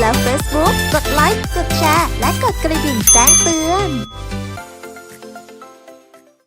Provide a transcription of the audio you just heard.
และ Facebook กดไลค์ กดแชร์ และกดกระดิ่งแจ้งเตือน